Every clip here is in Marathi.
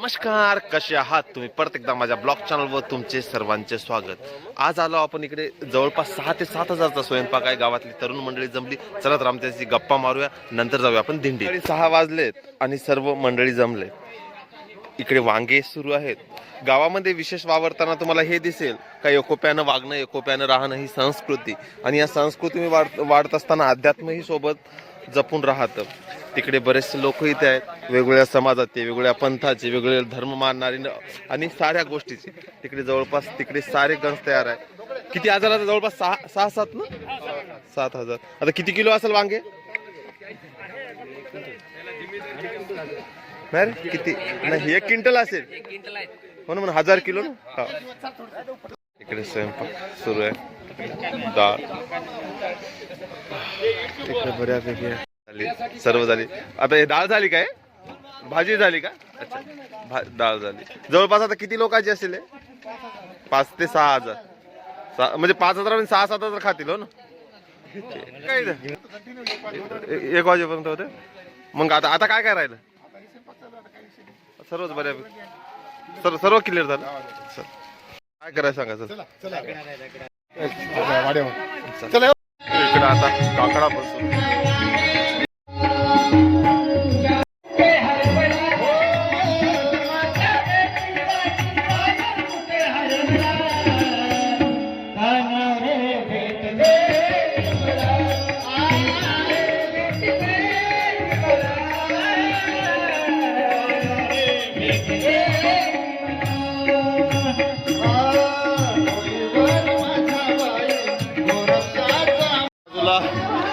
नमस्कार कसे आहात तुम्ही? परत एकदा माझ्या ब्लॉग चॅनलवर तुमचे सर्वांचे स्वागत. आज आलो आपण इकडे जवळपास सहा ते सात हजारचा स्वयंपाक आहे. गावातली तरुण मंडळी जमली. चला तर आमच्याशी गप्पा मारूया. नंतर जाऊया आपण दिंडी सहा वाजलेत आणि सर्व मंडळी जमले इकडे वांगे सुरू आहेत. गावामध्ये विशेष वावरताना तुम्हाला हे दिसेल का एकोप्यानं वागणं एकोप्यानं राहणं ही संस्कृती. आणि या संस्कृती वाढ वाढत असताना अध्यात्मही सोबत जपून राहतं. तिकडे बरेचसे लोक इथे आहेत. वेगवेगळ्या समाजाचे वेगवेगळ्या पंथाचे वेगवेगळे धर्म मानणारे आणि साऱ्या गोष्टीचे. तिकडे जवळपास तिकडे सारे गंज तयार आहे किती हजार आता जवळपास सहा सहा सात ना? सात हजार. आता किती किलो असेल वांगे? नाही रे, किती? नाही एक क्विंटल असेल. हो ना म्हणून हजार किलो ना? हा. इकडे स्वयंपाक सुरू आहे. डाळ इकडे बऱ्यापैकी आहे. झाली. सर्व झाली. आता हे डाळ झाली काय? भाजी झाली का? अच्छा. भा- डाळ झाली. जवळपास आता किती लोकांची असेल? पाच ते सहा हजार. सहा- म्हणजे पाच हजार आणि सहा सात हजार खातील हो ना? काय एक वाजेपर्यंत होते. मग आता आता काय काय राहिलं? सर्वच बऱ्यापैकी सर्व सर्व क्लिअर झालं? चल. काय करायचं सांगा सर इकडे आता काकडा बसून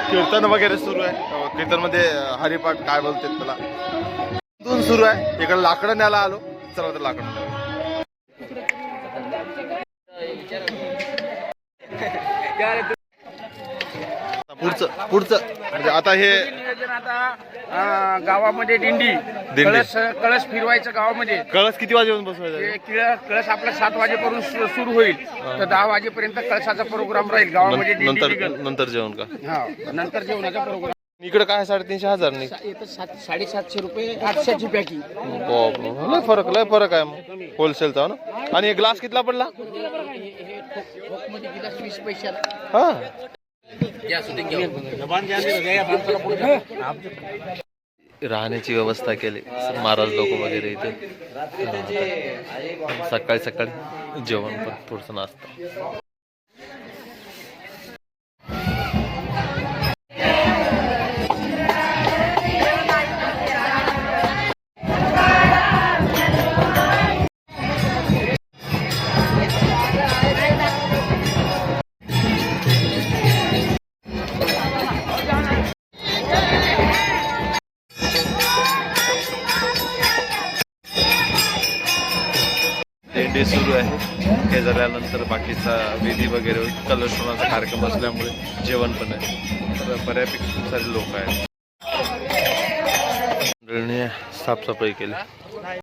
कीर्तन वगैरे सुरू आहे. कीर्तनमध्ये हरिपाठ काय बोलते त्याला? दोन सुरू आहे. इकडे लाकडं न्यायला आलो. चला तर लाकडं पुढचं पुढचं. म्हणजे आता हे नियोजन आता अं, गावामध्ये दिंडी कळस कळस फिरवायचं गावामध्ये. कळस किती वाजेपर्यंत बसवायचं? ते किळ- कळस आपला सात वाजेपर्यंत सु- सुरू होईल. तर दहा वाजेपर्यंत कळसाचा प्रोग्राम राहील. गावामध्ये दिंडी नंतर निघेल. नंतर जेवण का? हा नंतर जेवणाचा प्रोग्राम. इकडे काय साडेतीनशे हजार नाही येतं सात साडेसातशे रुपये आठशेची पॅकिंग. बापरे. लय फरक लय फरक आहे मग. होलसेलचा हो ना? आणि ग्लास कितला पडला? मध्ये गिलास वीस पैशाला. हा. राहण्याची व्यवस्था केली. महाराज लोक वगैरे इथे. सकाळी सकाळी जेवण पण थोडस नाश्ता. ते सुरू आहे. हे झाल्यानंतर बाकीचा विधी वगैरे कलश होण्याचा कार्यक्रम असल्यामुळे जेवण पण आहे. तर बऱ्यापैकी खूप सारे लोक आहेत. मंडळीने साफसफाई केली.